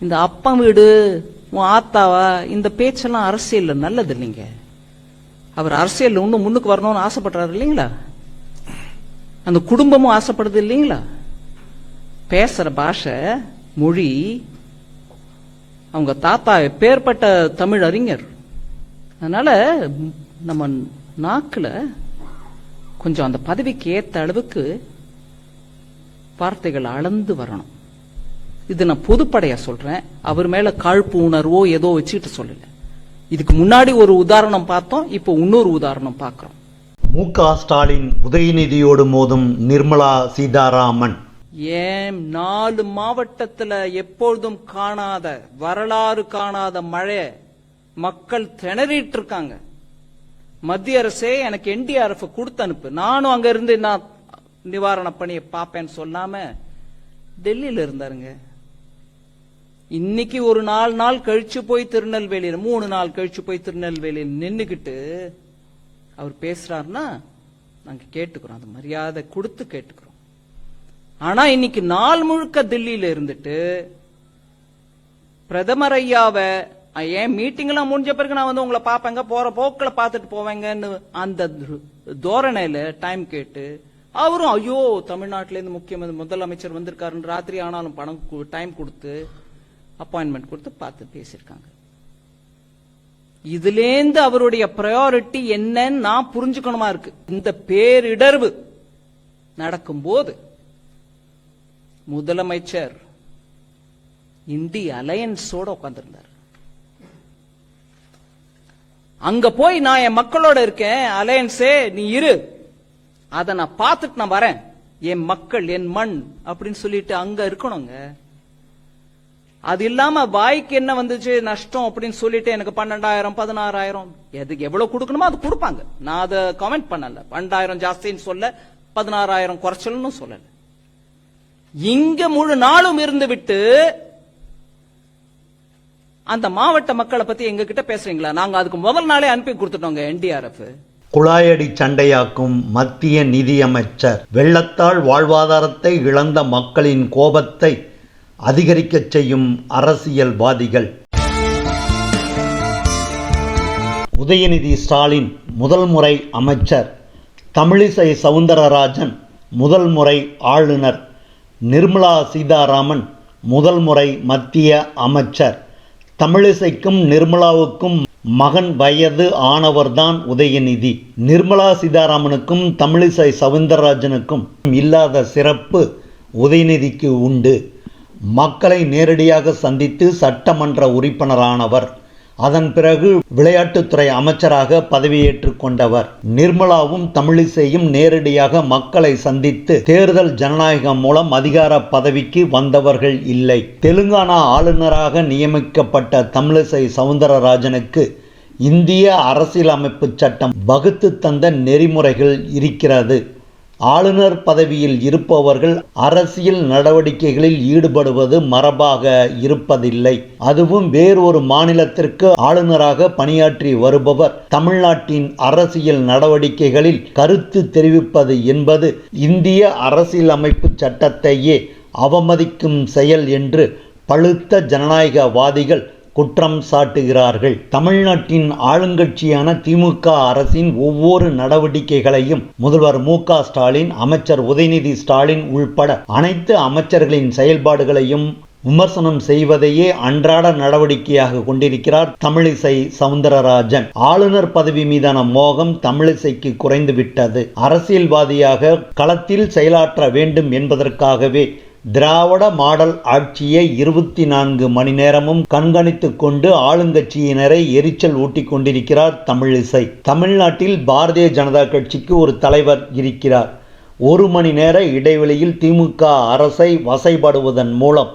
இந்த அப்பன் வீடு உன் ஆத்தாவா இந்த பேச்செல்லாம் அரசியல் நல்லது இல்லைங்க. அவர் அரசியல் இன்னும் முன்னுக்கு வரணும்னு ஆசைப்படுறாரு இல்லைங்களா? அந்த குடும்பமும் ஆசைப்படுது இல்லைங்களா? பேசுற பாஷை மொழி அவங்க தாத்தா பேர்பட்ட தமிழ் அறிஞர். அதனால நம்ம நாக்கில் கொஞ்சம் அந்த பதவிக்கு ஏற்ற அளவுக்கு வார்த்தைகள் அளந்து வரணும். இது நான் பொதுப்படையா சொல்றேன். அவர் மேல காழ்ப்பு உணர்வோ ஏதோ வச்சுக்கிட்டு சொல்லல. இதுக்கு முன்னாடி ஒரு உதாரணம் பார்த்தோம் இப்போ இன்னொரு உதாரணம் பார்க்கிறோம். மு க ஸ்டாலின் உதயநிதியோடு மோதும் நிர்மலா சீதாராமன். ஏன் நாலு மாவட்டத்துல எப்பொழுதும் காணாத வரலாறு காணாத மழை மக்கள் திணறிட்டு இருக்காங்க. மத்திய அரசே எனக்கு என்டிஆர்எஃப் கொடுத்து அனுப்பு. நானும் அங்க இருந்து நான் நிவாரண பணியை பார்ப்பேன்னு சொல்லாம டெல்லியில இருந்தாருங்க. இன்னைக்கு ஒரு நாலு நாள் கழிச்சு போய் திருநெல்வேலியில மூணு நாள் கழிச்சு போய் திருநெல்வேலியில் நின்றுக்கிட்டு அவர் பேசுறாருன்னா நாங்க கேட்டுக்கிறோம். அந்த மரியாதை கொடுத்து கேட்டுக்கிறோம். ஆனா இன்னைக்கு நாள் முழுக்க தில்லியில இருந்துட்டு பிரதமர் ஐயாவை ஏன் மீட்டிங் எல்லாம் முடிஞ்ச பிறகு நான் வந்து உங்களை பார்ப்பேங்க போற போக்குல பார்த்துட்டு போவேங்கன்னு அந்த தோரணையில டைம் கேட்டு அவரும் ஐயோ தமிழ்நாட்டிலேருந்து முக்கியமந்திரி முதலமைச்சர் வந்திருக்காருன்னு ராத்திரி ஆனாலும் பணம் டைம் கொடுத்து அப்பாயின்மெண்ட் கொடுத்து பார்த்து பேசியிருக்காங்க. இதுலேருந்து அவருடைய ப்ரையாரிட்டி என்னன்னு நான் புரிஞ்சுக்கணுமா இருக்கு. இந்த பேரிடர்வு நடக்கும்போது முதலமைச்சர் இந்தி அலையன்ஸோட உட்கார்ந்திருந்தார். அங்க போய் நான் என் மக்களோட இருக்கேன் அலையன்ஸே நீ இரு. அத நான் பார்த்துட்டு நான் வரேன். என் மக்கள் என் மண் அப்படின்னு சொல்லிட்டு அங்க இருக்கணுங்க. அது இல்லாம வாய்க்கு என்ன வந்துச்சு? நஷ்டம் அப்படின்னு சொல்லிட்டு எனக்கு பன்னெண்டாயிரம் பதினாறாயிரம். எதுக்கு எவ்வளவு கொடுக்கணுமோ அது கொடுப்பாங்க. நான் அதை கமெண்ட் பண்ணல. பன்னெண்டாயிரம் ஜாஸ்தின்னு சொல்ல பதினாறாயிரம் குறைச்சல்னு சொல்லல. இங்க முழு நாளும் இருந்து விட்டு அந்த மாவட்ட மக்களை பத்தி எங்க கிட்ட பேசுறீங்களா? நாங்க அதுக்கு முதல் நாளே அனுப்பி கொடுத்துட்டோங்க என்டிஆர்எஃப். குழாயடி சண்டையாக்கும் மத்திய நிதியமைச்சர். வெள்ளத்தால் வாழ்வாதாரத்தை இழந்த மக்களின் கோபத்தை அதிகரிக்கச் செய்யும் அரசியல்வாதிகள். உதயநிதி ஸ்டாலின் முதல் முறை அமைச்சர் தமிழிசை சவுந்தரராஜன் முதல் முறை ஆளுநர் நிர்மலா சீதாராமன் முதல் முறை மத்திய அமைச்சர். தமிழிசைக்கும் நிர்மலாவுக்கும் மகன் வயது ஆனவர்தான் உதயநிதி. நிர்மலா சீதாராமனுக்கும் தமிழிசை சவுந்தரராஜனுக்கும் இல்லாத சிறப்பு உதயநிதிக்கு உண்டு. மக்களை நேரடியாக சந்தித்து சட்டமன்ற உறுப்பினரானவர். அதன் பிறகு விளையாட்டுத்துறை அமைச்சராக பதவியேற்றுக் கொண்டவர். நிர்மலாவும் தமிழிசையும் நேரடியாக மக்களை சந்தித்து தேர்தல் ஜனநாயகம் மூலம் அதிகார பதவிக்கு வந்தவர்கள் இல்லை. தெலுங்கானா ஆளுநராக நியமிக்கப்பட்ட தமிழிசை சவுந்தரராஜனுக்கு இந்திய அரசியலமைப்பு சட்டம் வகுத்து தந்த நெறிமுறைகள் இருக்கிறது. ஆளுநர் பதவியில் இருப்பவர்கள் அரசியல் நடவடிக்கைகளில் ஈடுபடுவது மரபாக இருப்பதில்லை. அதுவும் வேறொரு மாநிலத்திற்கு ஆளுநராக பணியாற்றி வருபவர். தமிழ்நாட்டின் அரசியல் நடவடிக்கைகளில் கருத்து தெரிவிப்பது என்பது இந்திய அரசியலமைப்பு சட்டத்தையே அவமதிக்கும் செயல் என்று பழுத்த ஜனநாயகவாதிகள் குற்றம் சாட்டுகிறார்கள். தமிழ்நாட்டின் ஆளுங்கட்சியான திமுக அரசின் ஒவ்வொரு நடவடிக்கைகளையும் முதல்வர் மு க ஸ்டாலின் அமைச்சர் உதயநிதி ஸ்டாலின் உள்பட அனைத்து அமைச்சர்களின் செயல்பாடுகளையும் விமர்சனம் செய்வதையே அன்றாட நடவடிக்கையாக கொண்டிருக்கிறார் தமிழிசை சவுந்தரராஜன். ஆளுநர் பதவி மீதான மோகம் தமிழிசைக்கு குறைந்து விட்டது அரசியல்வாதியாக களத்தில் செயலாற்ற வேண்டும் என்பதற்காகவே திராவிட மாடல் ஆட்சியை இருபத்தி நான்கு மணி நேரமும் கண்காணித்து கொண்டு ஆளுங்கட்சியினரை எரிச்சல் ஊட்டிக் கொண்டிருக்கிறார் தமிழிசை. தமிழ்நாட்டில் பாரதிய ஜனதா கட்சிக்கு ஒரு தலைவர் இருக்கிறார். ஒரு மணி நேர இடைவெளியில் திமுக அரசை வசைபாடுவதன் மூலம்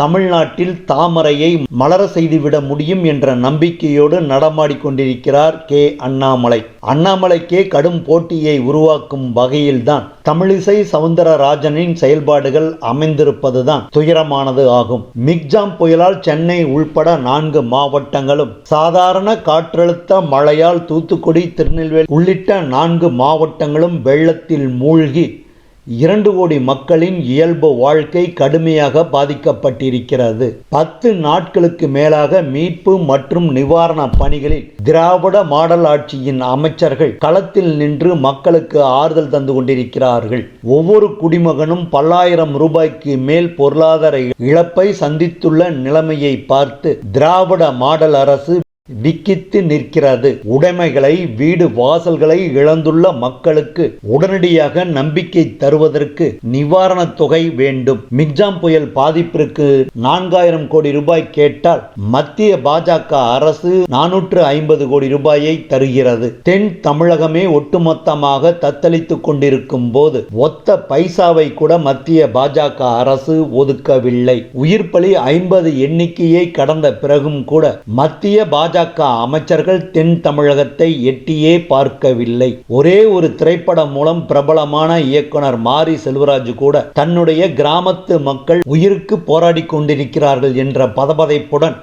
தமிழ்நாட்டில் தாமரையை மலர செய்துவிட முடியும் என்ற நம்பிக்கையோடு நடமாடிக்கொண்டிருக்கிறார் கே. அண்ணாமலை. அண்ணாமலைக்கே கடும் போட்டியை உருவாக்கும் வகையில்தான் தமிழிசை சவுந்தரராஜனின் செயல்பாடுகள் அமைந்திருப்பதுதான் துயரமானது ஆகும். மிக்ஜாம் புயலால் சென்னை உள்பட நான்கு மாவட்டங்களும் சாதாரண காற்றழுத்த மழையால் தூத்துக்குடி திருநெல்வேலி உள்ளிட்ட நான்கு மாவட்டங்களும் வெள்ளத்தில் மூழ்கி இரண்டு கோடி மக்களின் இயல்பு வாழ்க்கை கடுமையாக பாதிக்கப்பட்டிருக்கிறது. பத்து நாட்களுக்கு மேலாக மீட்பு மற்றும் நிவாரண பணிகளில் திராவிட மாடல் ஆட்சியின் அமைச்சர்கள் களத்தில் நின்று மக்களுக்கு ஆறுதல் தந்து கொண்டிருக்கிறார்கள். ஒவ்வொரு குடிமகனும் பல்லாயிரம் ரூபாய்க்கு மேல் பொருளாதார இழப்பை சந்தித்துள்ள நிலைமையை பார்த்து திராவிட மாடல் அரசு விக்கித்து நிற்கிறது. உடைமைகளை வீடு வாசல்களை இழந்துள்ள மக்களுக்கு உடனடியாக நம்பிக்கை தருவதற்கு நிவாரணத் தொகை வேண்டும். மிக்ஜாம் புயல் பாதிப்பிற்கு நான்காயிரம் கோடி ரூபாய் கேட்டால் மத்திய பாஜக அரசு நானூற்று ஐம்பது கோடி ரூபாயை தருகிறது. தென் தமிழகமே ஒட்டுமொத்தமாக தத்தளித்துக் கொண்டிருக்கும் போது ஒத்த பைசாவை கூட மத்திய பாஜக அரசு ஒதுக்கவில்லை. உயிர்ப்பலி ஐம்பது எண்ணிக்கையை கடந்த பிறகும் கூட மத்திய பாஜக அமைச்சர்கள் தென் தமிழகத்தை எட்டியே பார்க்கவில்லை. ஒரே ஒரு திரைப்படம் மூலம் பிரபலமான இயக்குனர் மாரி செல்வராஜ் கூட தன்னுடைய கிராமத்து மக்கள் உயிருக்கு போராடி கொண்டிருக்கிறார்கள் என்ற பதபதைப்புடன்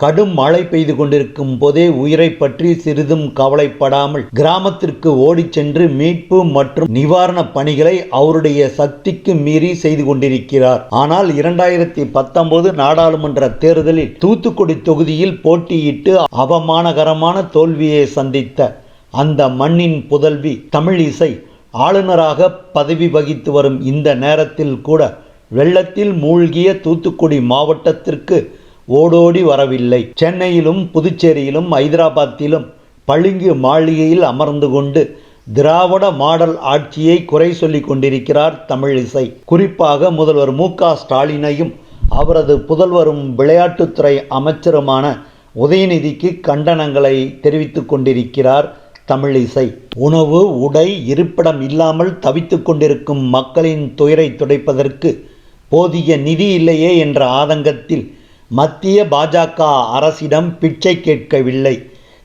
கடும் மழை பெய்து கொண்டிருக்கும் போதே உயிரை பற்றி சிறிதும் கவலைப்படாமல் கிராமத்திற்கு ஓடிச் சென்று மீட்பு மற்றும் நிவாரணப் பணிகளை அவருடைய சக்திக்கு மீறி செய்து கொண்டிருக்கிறார். ஆனால் இரண்டாயிரத்தி பத்தொன்பது நாடாளுமன்ற தேர்தலில் தூத்துக்குடி தொகுதியில் போட்டியிட்டு அவமானகரமான தோல்வியை சந்தித்த அந்த மண்ணின் புதல்வி தமிழிசை ஆளுநராக பதவி வகித்து வரும் இந்த நேரத்தில் கூட வெள்ளத்தில் மூழ்கிய தூத்துக்குடி மாவட்டத்திற்கு ஓடோடி வரவில்லை. சென்னையிலும் புதுச்சேரியிலும் ஐதராபாத்திலும் பளிங்கு மாளிகையில் அமர்ந்து கொண்டு திராவிட மாடல் ஆட்சியை குறை சொல்லிக் கொண்டிருக்கிறார் தமிழிசை குறிப்பாக முதல்வர் மு க ஸ்டாலினையும் அவரது புதல்வரும் விளையாட்டுத்துறை அமைச்சருமான உதயநிதிக்கு கண்டனங்களை தெரிவித்துக் கொண்டிருக்கிறார் தமிழிசை உணவு உடை இருப்பிடம் இல்லாமல் தவித்துக் கொண்டிருக்கும் மக்களின் துயரை துடைப்பதற்கு போதிய நிதி இல்லையே என்ற ஆதங்கத்தில் மத்திய பாஜக அரசிடம் பிச்சை கேட்கவில்லை.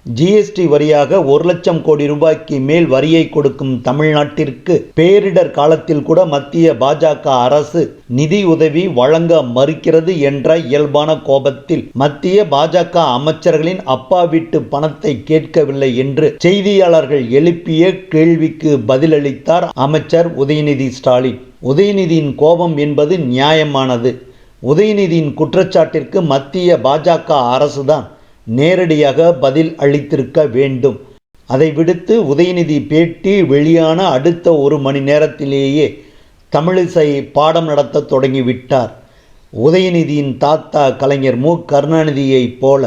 ஜிஎஸ்டி வரியாக ஒரு லட்சம் கோடி ரூபாய்க்கு மேல் வரியை கொடுக்கும் தமிழ்நாட்டிற்கு பேரிடர் காலத்தில் கூட மத்திய பாஜக அரசு நிதி உதவி வழங்க மறுக்கிறது என்ற இயல்பான கோபத்தில் மத்திய பாஜக அமைச்சர்களின் அப்பா வீட்டு பணத்தை கேட்கவில்லை என்று செய்தியாளர்கள் எழுப்பிய கேள்விக்கு பதிலளித்தார் அமைச்சர் உதயநிதி ஸ்டாலின். உதயநிதியின் கோபம் என்பது நியாயமானது. உதயநிதியின் குற்றச்சாட்டிற்கு மத்திய பாஜக அரசுதான் நேரடியாக பதில் அளித்திருக்க வேண்டும். அதை விடுத்து உதயநிதி பேட்டி வெளியான அடுத்த ஒரு மணி நேரத்திலேயே தமிழிசை பாடம் நடத்த தொடங்கிவிட்டார். உதயநிதியின் தாத்தா கலைஞர் மு. கருணாநிதியைப் போல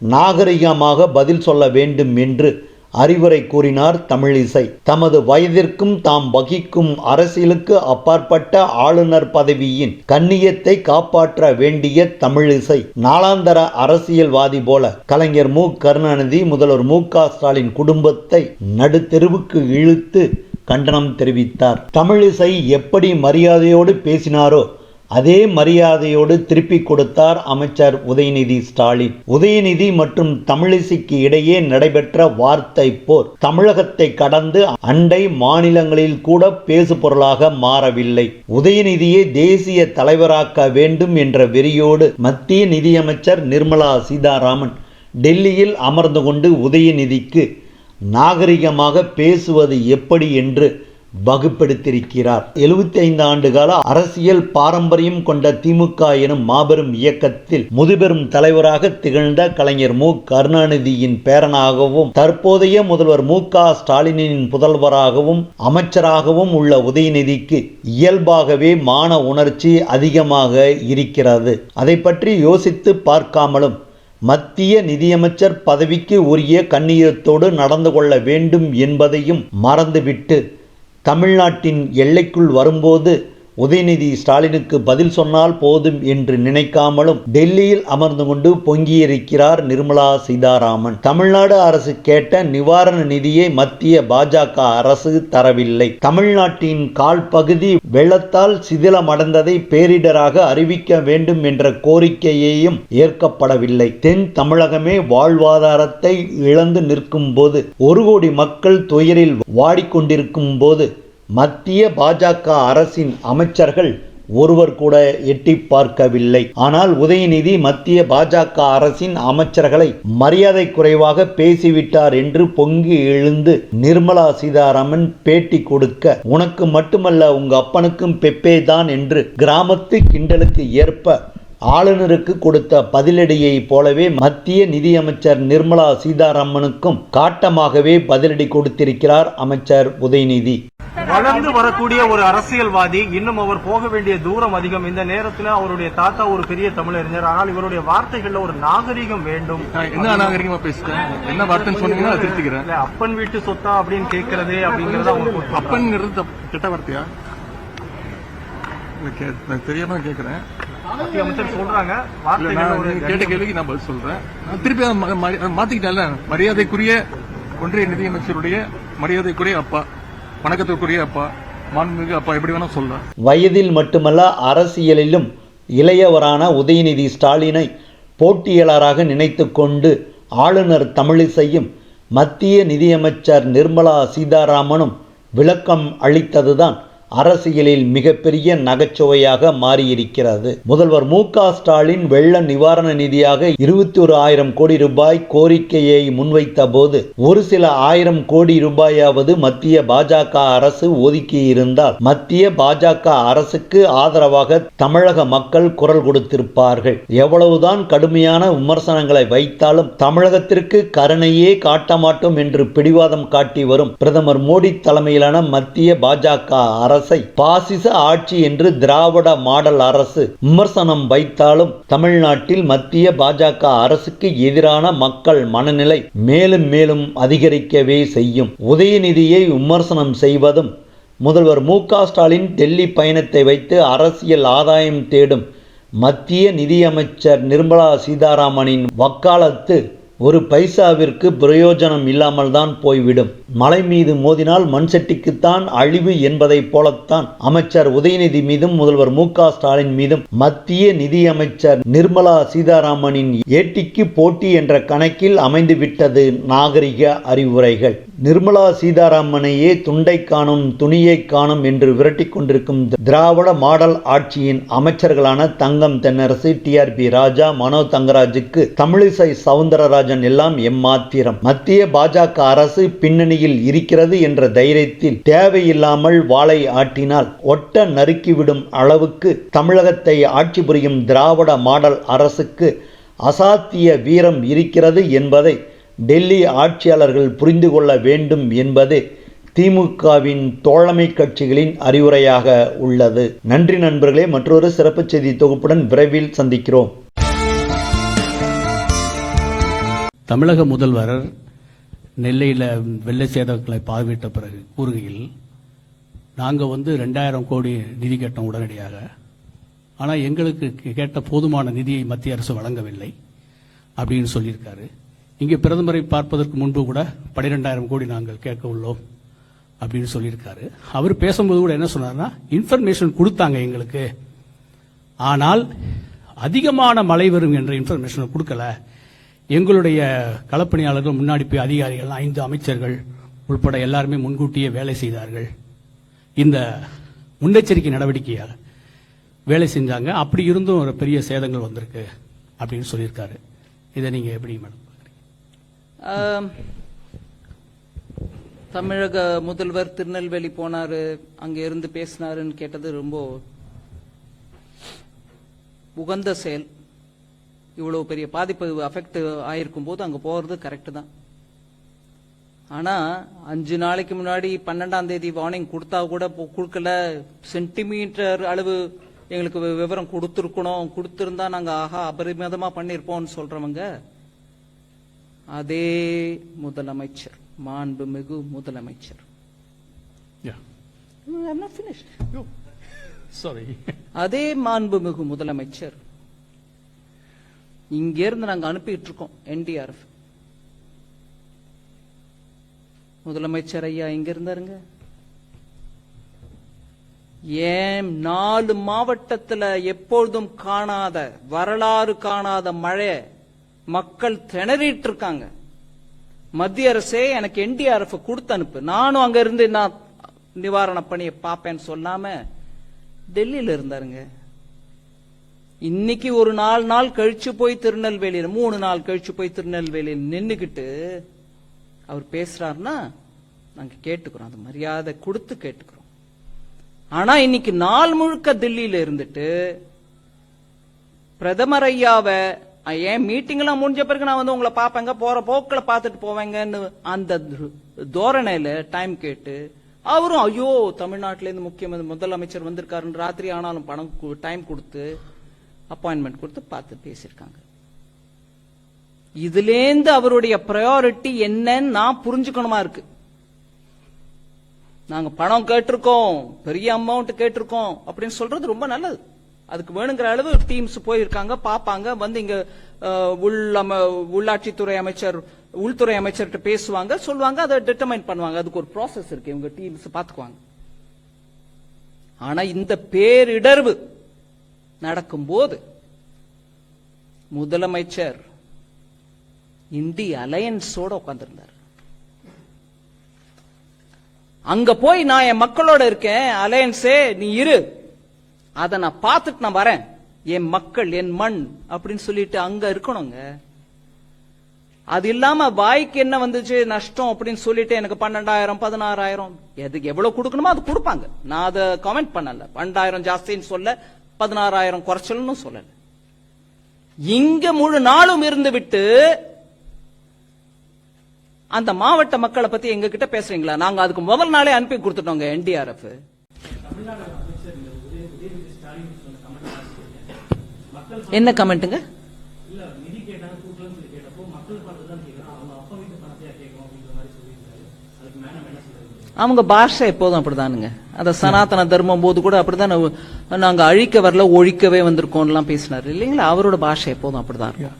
நாகரிகமாக பதில் சொல்ல வேண்டும் என்று அறிவுரை கூறினார் தமிழிசை. தமது வயதிற்கும் தாம் வகிக்கும் அரசியலுக்கு அப்பாற்பட்ட ஆளுநர் பதவியின் கண்ணியத்தை காப்பாற்ற வேண்டிய தமிழிசை. நாளாந்தர அரசியல்வாதி போல கலைஞர் மு. கருணாநிதி முதல்வர் மு. க. ஸ்டாலின் குடும்பத்தை நடுத்தெருவுக்கு இழுத்து கண்டனம் தெரிவித்தார். தமிழிசை எப்படி மரியாதையோடு பேசினாரோ அதே மரியாதையோடு திருப்பி கொடுத்தார் அமைச்சர் உதயநிதி ஸ்டாலின். உதயநிதி மற்றும் தமிழிசைக்கு இடையே நடைபெற்ற வார்த்தை போர் தமிழகத்தை கடந்து அண்டை மாநிலங்களில் கூட பேசு பொருளாக மாறவில்லை. உதயநிதியை தேசிய தலைவராக்க வேண்டும் என்ற வெறியோடு மத்திய நிதியமைச்சர் நிர்மலா சீதாராமன் டெல்லியில் அமர்ந்து கொண்டு உதயநிதிக்கு நாகரிகமாக பேசுவது எப்படி என்று வகுப்பெடுத்திருக்கிறார். எழுபத்தி ஐந்து ஆண்டு கால அரசியல் பாரம்பரியம் கொண்ட திமுக எனும் மாபெரும் இயக்கத்தில் முதுபெரும் தலைவராக திகழ்ந்த கலைஞர் மு. கருணாநிதியின் பேரனாகவும் தற்போதைய முதல்வர் மு. க. ஸ்டாலினின் புதல்வராகவும் அமைச்சராகவும் உள்ள உதயநிதிக்கு இயல்பாகவே மான உணர்ச்சி அதிகமாக இருக்கிறது. அதை பற்றி யோசித்து பார்க்காமலும் மத்திய நிதியமைச்சர் பதவிக்கு உரிய கண்ணியத்தோடு நடந்து கொள்ள வேண்டும் என்பதையும் மறந்துவிட்டு தமிழ்நாட்டின் எல்லைக்குள் வரும்போது உதயநிதி ஸ்டாலினுக்கு பதில் சொன்னால் போதும் என்று நினைக்காமலும் டெல்லியில் அமர்ந்து கொண்டு பொங்கியிருக்கிறார் நிர்மலா சீதாராமன். தமிழ்நாடு அரசு கேட்ட நிவாரண நிதியை மத்திய பாஜக அரசு தரவில்லை. தமிழ்நாட்டின் கால் பகுதி வெள்ளத்தால் சிதிலமடைந்ததை பேரிடராக அறிவிக்க வேண்டும் என்ற கோரிக்கையையும் ஏற்கப்படவில்லை. தென் தமிழகமே வாழ்வாதாரத்தை இழந்து நிற்கும் போது ஒரு கோடி மக்கள் துயரில் வாடிக்கொண்டிருக்கும் போது மத்திய பாஜக அரசின் அமைச்சர்கள் ஒருவர் கூட எட்டி பார்க்கவில்லை. ஆனால் உதயநிதி மத்திய பாஜக அரசின் அமைச்சர்களை மரியாதை குறைவாக பேசிவிட்டார் என்று பொங்கி எழுந்து நிர்மலா சீதாராமன் பேட்டி கொடுக்க உனக்கு மட்டுமல்ல உங்க அப்பனுக்கும் பெப்பே தான் என்று கிராமத்து கிண்டலுக்கு ஏற்ப ஆளுநருக்கு கொடுத்த பதிலடியை போலவே மத்திய நிதியமைச்சர் நிர்மலா சீதாராமனுக்கும் காட்டமாகவே பதிலடி கொடுத்திருக்கிறார் அமைச்சர் உதயநிதி. வளர்ந்து வரக்கூடிய ஒரு அரசியல்வாதி இன்னும் அவர் போக வேண்டிய தூரம் அதிகம். இந்த நேரத்துல அவருடைய தாத்தா ஒரு பெரிய தமிழறிஞர். ஆனால் இவருடைய வார்த்தைகள்ல ஒரு நாகரிகம் வேண்டும். என்ன அநாகரிகமா பேசிட்டேன் என்ன வார்த்தைன்னு சொன்னீங்கன்னா திருத்திக்கிறேன். அப்பன் வீட்டு சொத்தா அப்படின்னு கேட்கறது அப்படிங்கறத தப்பு- கெட்ட வார்த்தையா? தெரியாம கேக்குறேன். மத்திய அமைச்சர் சொல்றாங்க. கேட்ட கேள்விக்கு நான் பதில் சொல்றேன். திருப்பி அதை ம- ம- அதை மாத்திக்கிட்டேன்ல. மரியாதைக்குரிய ஒன்றிய நிதியமைச்சருடைய மரியாதைக்குரிய அப்பா. வணக்கத்திற்குரிய அப்பா மாண்புமிகு அப்பா எப்படி வேணால் சொல்லலாம். வயதில் மட்டுமல்ல அரசியலிலும் இளையவரான உதயநிதி ஸ்டாலினை போட்டியாளராக நினைத்துக்கொண்டு ஆளுநர் தமிழிசையும் மத்திய நிதியமைச்சர் நிர்மலா சீதாராமனும் விளக்கம் அளித்ததுதான் அரசியலில் மிகப்பெரிய நகைச்சுவையாக மாறியிருக்கிறது. முதல்வர் மு க ஸ்டாலின் வெள்ள நிவாரண நிதியாக இருபத்தி ஒரு ஆயிரம் கோடி ரூபாய் கோரிக்கையை முன்வைத்த போது ஒரு சில ஆயிரம் கோடி ரூபாயாவது மத்திய பாஜக அரசு ஒதுக்கியிருந்தால் மத்திய பாஜக அரசுக்கு ஆதரவாக தமிழக மக்கள் குரல் கொடுத்திருப்பார்கள். எவ்வளவுதான் கடுமையான விமர்சனங்களை வைத்தாலும் தமிழகத்திற்கு கருணையே காட்ட மாட்டோம் என்று பிடிவாதம் காட்டி வரும் பிரதமர் மோடி தலைமையிலான மத்திய பாஜக அரசு பாசிச ஆட்சி என்று திராவிட மாடல் அரசு விமர்சனம் வைத்தாலும் தமிழ்நாட்டில் மத்திய பாஜக அரசுக்கு எதிரான மக்கள் மனநிலை மேலும் மேலும் அதிகரிக்கவே செய்யும். உதயநிதியை விமர்சனம் செய்வதும் முதல்வர் மு ஸ்டாலின் டெல்லி பயணத்தை வைத்து அரசியல் ஆதாயம் தேடும் மத்திய நிதியமைச்சர் நிர்மலா சீதாராமனின் வக்காலத்து ஒரு பைசாவிற்கு பிரயோஜனம் இல்லாமல் தான் போய்விடும். மலை மீது மோதினால் மண் செட்டிக்குத்தான் அழிவு என்பதைப் போலத்தான் அமைச்சர் உதயநிதி மீதும் முதல்வர் மு க ஸ்டாலின் மீதும் மத்திய நிதியமைச்சர் நிர்மலா சீதாராமனின் ஏட்டிக்கு போட்டி என்ற கணக்கில் அமைந்துவிட்டது நாகரிக அறிவுரைகள். நிர்மலா சீதாராமனையே துண்டை காணும் துணியை காணும் என்று விரட்டிக் கொண்டிருக்கும் திராவிட மாடல் ஆட்சியின் அமைச்சர்களான தங்கம் தென்னரசு டிஆர்பி ராஜா மனோ தங்கராஜுக்கு தமிழிசை சவுந்தரராஜன் எல்லாம் எம்மாத்திரம். மத்திய பாஜக அரசு பின்னணியில் இருக்கிறது என்ற தைரியத்தில் தேவையில்லாமல் வாளை ஆட்டினால் ஒட்ட நறுக்கிவிடும் அளவுக்கு தமிழகத்தை ஆட்சி புரியும் திராவிட மாடல் அரசுக்கு அசாத்திய வீரம் இருக்கிறது என்பதை டெல்லி ஆட்சியாளர்கள் புரிந்து கொள்ள வேண்டும் என்பது திமுகவின் தோழமை கட்சிகளின் அறிவுரையாக உள்ளது. நன்றி நண்பர்களே மற்றொரு சிறப்பு செய்தி தொகுப்புடன் விரைவில் சந்திக்கிறோம். தமிழக முதல்வர் நெல்லையில் வெள்ள சேதங்களை பார்வையிட்ட பிறகு கூறுகையில் நாங்கள் வந்து ரெண்டாயிரம் கோடி நிதி கேட்டோம் உடனடியாக. ஆனால் எங்களுக்கு கே- கேட்ட போதுமான நிதியை மத்திய அரசு வழங்கவில்லை அப்படின்னு சொல்லியிருக்காரு. இங்கே பிரதமரை பார்ப்பதற்கு முன்பு கூட பன்னிரெண்டாயிரம் கோடி நாங்கள் கேட்க உள்ளோம் அப்படின்னு சொல்லியிருக்காரு. அவர் பேசும்போது கூட என்ன சொன்னார்னா இன்ஃபர்மேஷன் கொடுத்தாங்க எங்களுக்கு. ஆனால் அதிகமான மழை வரும் என்ற இன்ஃபர்மேஷன் கொடுக்கல. எங்களுடைய களப்பணியாளர்கள் முன்னாடி போய் அதிகாரிகள் ஐந்து அமைச்சர்கள் உள்பட எல்லாருமே முன்கூட்டியே வேலை செய்தார்கள். இந்த முன்னெச்சரிக்கை நடவடிக்கையாக வேலை செஞ்சாங்க. அப்படி இருந்தும் ஒரு பெரிய சேதங்கள் வந்திருக்கு அப்படின்னு சொல்லியிருக்காரு. இதை நீங்க எப்படி மேடம் தமிழக முதல்வர் திருநெல்வேலி போனாரு அங்க இருந்து பேசினாருன்னு கேட்டது ரொம்ப உகந்த செயல். இவ்வளவு பெரிய பாதிப்பு அஃபெக்ட் ஆயிருக்கும் போது அங்க போறது கரெக்ட் தான் ஆனா அஞ்சு நாளைக்கு முன்னாடி பன்னெண்டாம் தேதி வார்னிங் கொடுத்தா கூட கொடுக்கல சென்டிமீட்டர் அளவு எங்களுக்கு விவரம் கொடுத்துருக்கணும் கொடுத்திருந்தா நாங்க ஆஹா அபரிமிதமா பண்ணிருப்போம்னு சொல்றவங்க அதே முதலமைச்சர் மாண்புமிகு முதலமைச்சர் Yeah. I'm not finished. Sorry. அதே மாண்புமிகு முதலமைச்சர் இங்கேருந்து நாங்கள் நாங்க அனுப்பிட்டு இருக்கோம் என்டிஆர்எஃப் முதலமைச்சர் ஐயா இங்க இருந்தாருங்க? ஏன் நாலு மாவட்டத்தில் எப்பொழுதும் காணாத வரலாறு காணாத மழை மக்கள் திணறிட்டு இருக்காங்க மத்திய அரசே எனக்கு என்டிஆர்எஃப் கொடுத்து அனுப்பு. நானும் அங்க இருந்து நான் நிவாரண பணியை பார்ப்பேன்னு சொல்லாம டெல்லியில இருந்தாருங்க. இன்னைக்கு ஒரு நாலு நாள் கழிச்சு போய் திருநெல்வேலியில் மூணு நாள் கழிச்சு போய் திருநெல்வேலியில் நின்றுக்கிட்டு அவர் பேசுறாருன்னா நாங்க கேட்டுக்கிறோம். அது மரியாதை கொடுத்து கேட்டுக்கிறோம். ஆனா இன்னைக்கு நாள் முழுக்க தில்லியில இருந்துட்டு பிரதமர் ஐயாவை ஏன் மீட்டிங் எல்லாம் முடிஞ்ச பிறகு நான் வந்து உங்களை பாப்பேங்க போற போக்குல பாத்துட்டு போவேங்கன்னு அந்த தோரணையில டைம் கேட்டு அவரும் ஐயோ தமிழ்நாட்டிலேருந்து இருந்து முதலமைச்சர் வந்திருக்காருன்னு ராத்திரி ஆனாலும் பணம் டைம் கொடுத்து அப்பாயின்மெண்ட் கொடுத்து பார்த்து பேசியிருக்காங்க. இதுலேருந்து அவருடைய ப்ரையாரிட்டி என்னன்னு நான் புரிஞ்சுக்கணுமா இருக்கு. நாங்க பணம் கேட்டிருக்கோம் பெரிய அமௌண்ட் கேட்டிருக்கோம் அப்படின்னு சொல்றது ரொம்ப நல்லது. அதுக்கு வேணுங்கிற அளவு டீம்ஸ் போயிருக்காங்க பாப்பாங்க வந்து இங்க உள் உள்ளாட்சித்துறை அமைச்சர் உள்துறை அமைச்சர்கிட்ட பேசுவாங்க சொல்லுவாங்க அதை டிட்டர்மைன் பண்ணுவாங்க. அதுக்கு ஒரு ப்ராசஸ் இருக்கு. இவங்க டீம்ஸ் பாத்துக்குவாங்க ஆனா இந்த பேரிடர்வு நடக்கும்போது முதலமைச்சர் இந்திய அலையன்ஸோட உட்கார்ந்திருந்தார். அங்க போய் நான் என் மக்களோட இருக்கேன் அலையன்ஸே நீ இரு. அத நான் பார்த்துட்டு நான் வரேன். என் மக்கள் என் மண் அப்படின்னு சொல்லிட்டு அங்க இருக்கணுங்க. அது இல்லாம வாய்க்கு என்ன வந்துச்சு? நஷ்டம் அப்படின்னு சொல்லிட்டு எனக்கு பன்னெண்டாயிரம் பதினாறாயிரம் எதுக்கு எவ்வளவு கொடுக்கணுமோ அது கொடுப்பாங்க. நான் அதை கமெண்ட் பண்ணல. பன்னெண்டாயிரம் ஜாஸ்தின்னு சொல்ல பதினாறாயிரம் குறைச்சல்னு சொல்லல. இங்க முழு நாளும் இருந்து விட்டு அந்த மாவட்ட மக்களை பத்தி எங்க கிட்ட பேசுறீங்களா? நாங்க அதுக்கு முதல் நாளே அனுப்பி கொடுத்துட்டோங்க என்டிஆர்எஃப். என்ன கமெண்ட்டுங்க? அவங்க பாஷை எப்போதும் அப்படிதானுங்க. அந்த சனாதன தர்மம் போது கூட அப்படிதான் நாங்க அழிக்க வரல ஒழிக்கவே வந்திருக்கோம்லாம் பேசினாரு. இல்லைங்களா? அவரோட பாஷை எப்போதும் அப்படிதான் இருக்கும்.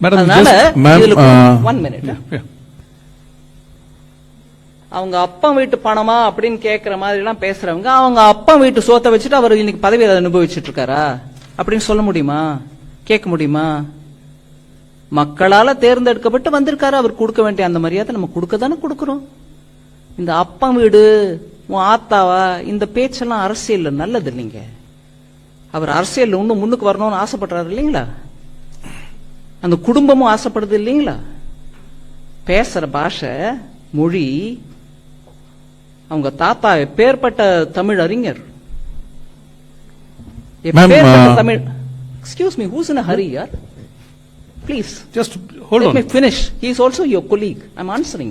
அதனால uh, ஒன் மினிட் yeah. அவங்க அப்பா வீட்டு பணமா அப்படின்னு கேக்குற மாதிரி எல்லாம் பேசுறவங்க அவங்க அப்பா வீட்டு சோத்தை வச்சுட்டு அவர் இன்னைக்கு பதவி அனுபவிச்சுட்டு இருக்காரா அப்படின்னு சொல்ல முடியுமா? கேட்க முடியுமா? மக்களால தேர்ந்தெடுக்கப்பட்டு வந்திருக்காரு அவர் கொடுக்க வேண்டிய அந்த மரியாதை நம்ம கொடுக்க தானே கொடுக்கிறோம். இந்த அப்பா வீடு உன் ஆத்தாவா இந்த பேச்செல்லாம் அரசியல்ல நல்லது இல்லைங்க. அவர் அரசியல்ல இன்னும் முன்னுக்கு வரணும்னு ஆசைப்படுறாரு இல்லைங்களா? அந்த குடும்பமும் ஆசைப்படுது இல்லைங்களா? பேசுற பாஷை மொழி அவங்க தாத்தா எப்பேற்பட்ட தமிழ் அறிஞர். uh, Tamil excuse me who's in hurry யார் please Just hold Let on. me finish. He is also your colleague. I'm answering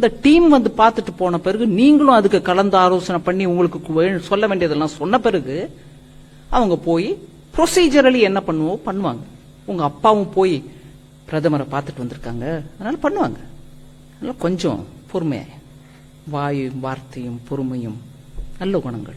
இந்த டீம் வந்து பார்த்துட்டு போன பிறகு நீங்களும் அதுக்கு கலந்து ஆலோசனை பண்ணி உங்களுக்கு வே- சொல்ல வேண்டியதெல்லாம் சொன்ன பிறகு அவங்க போய் ப்ரொசீஜரலி என்ன பண்ணுவோம் பண்ணுவாங்க. உங்க அப்பாவும் போய் பிரதமரை பார்த்துட்டு வந்திருக்காங்க. அதனால பண்ணுவாங்க. அதனால கொஞ்சம் பொறுமையாக வாயும் வார்த்தையும் பொறுமையும் நல்ல குணங்கள்.